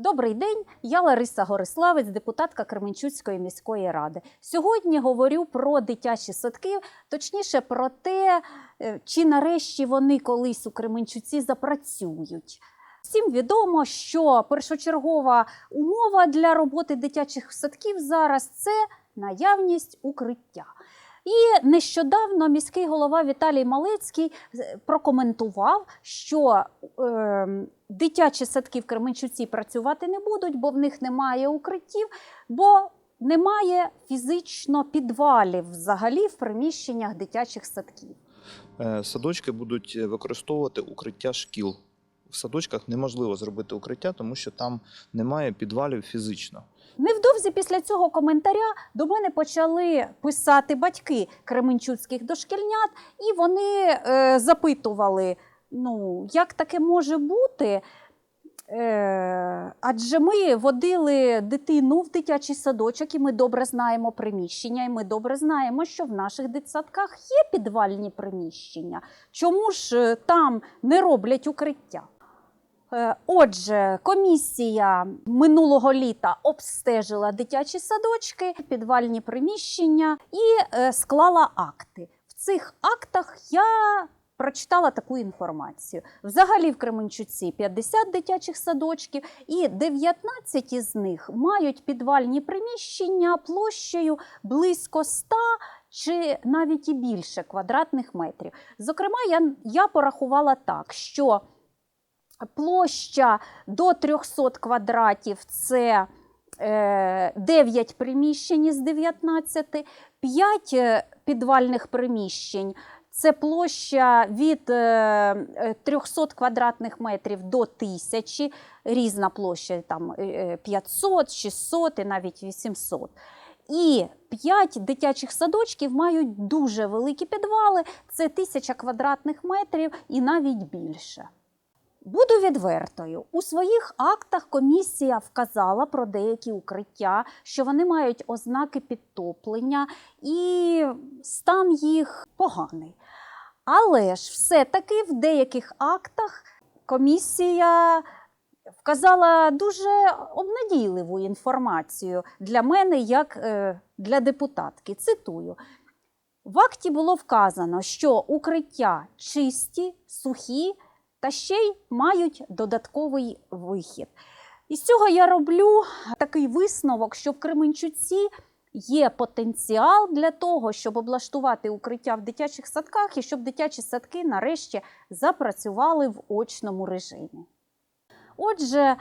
Добрий день, я Лариса Гориславець, депутатка Кременчуцької міської ради. Сьогодні говорю про дитячі садки, точніше про те, е, чи нарешті вони колись у Кременчуці запрацюють. Всім відомо, що першочергова умова для роботи дитячих садків зараз це наявність укриття. І нещодавно міський голова Віталій Малецький е, прокоментував, що е, дитячі садки в Кременчуці працювати не будуть, бо в них немає укриттів, бо немає фізично підвалів взагалі в приміщеннях дитячих садків. Е, Садочки будуть е, використовувати укриття шкіл. В садочках неможливо зробити укриття, тому що там немає підвалів фізично. Невдовзі після цього коментаря до мене почали писати батьки кременчуцьких дошкільнят, і вони е, запитували: ну, як таке може бути? Е, адже ми водили дитину в дитячий садочок, і ми добре знаємо приміщення, і ми добре знаємо, що в наших дитсадках є підвальні приміщення. Чому ж е, там не роблять укриття? Е, Отже, комісія минулого літа обстежила дитячі садочки, підвальні приміщення і е, склала акти. В цих актах я прочитала таку інформацію. Взагалі в Кременчуці 50 дитячих садочків, і 19 із них мають підвальні приміщення площею близько 100 чи навіть і більше квадратних метрів. Зокрема, я, я порахувала так, що площа до 300 квадратів це е, 9 приміщень із 19, 5 е, підвальних приміщень. Це площа від е, е, 300 квадратних метрів до 1000, різна площа там е, е, 500, 600 і навіть 800. І 5 дитячих садочків мають дуже великі підвали, це 1000 квадратних метрів і навіть більше. Буду відвертою. У своїх актах комісія вказала про деякі укриття, що вони мають ознаки підтоплення і стан їх поганий. Але ж все-таки в деяких актах комісія вказала дуже обнадійливу інформацію для мене, як е, для депутатки. Цитую. В акті було вказано, що укриття чисті, сухі та ще й мають додатковий вихід. Із цього я роблю такий висновок, що в Кременчуці є потенціал для того, щоб облаштувати укриття в дитячих садках і щоб дитячі садки нарешті запрацювали в очному режимі. Отже,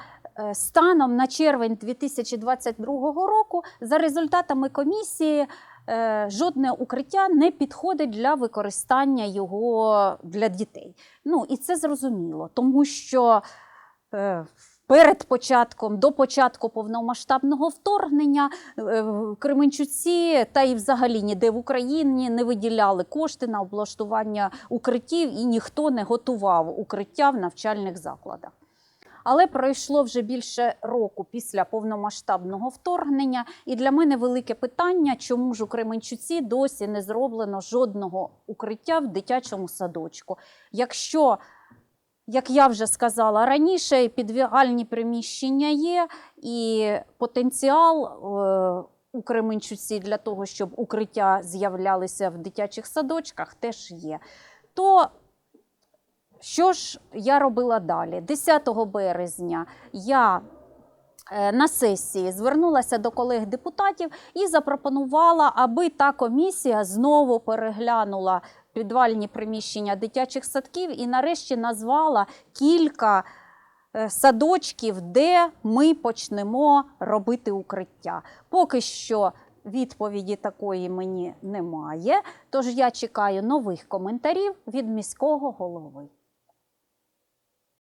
станом на червень 2022 року, за результатами комісії, е, жодне укриття не підходить для використання його для дітей. Ну і це зрозуміло, тому що е, перед початком, до початку повномасштабного вторгнення е, Кременчуці та й взагалі ніде в Україні не виділяли кошти на облаштування укриттів і ніхто не готував укриття в навчальних закладах. Але пройшло вже більше року після повномасштабного вторгнення, і для мене велике питання, чому ж у Кременчуці досі не зроблено жодного укриття в дитячому садочку. Якщо, як я вже сказала раніше, підвігальні приміщення є, і потенціал е, у Кременчуці для того, щоб укриття з'являлися в дитячих садочках, теж є. То що ж я робила далі? 10 березня я е, на сесії звернулася до колег-депутатів і запропонувала, аби та комісія знову переглянула підвальні приміщення дитячих садків і нарешті назвала кілька е, садочків, де ми почнемо робити укриття. Поки що відповіді такої мені немає, тож я чекаю нових коментарів від міського голови.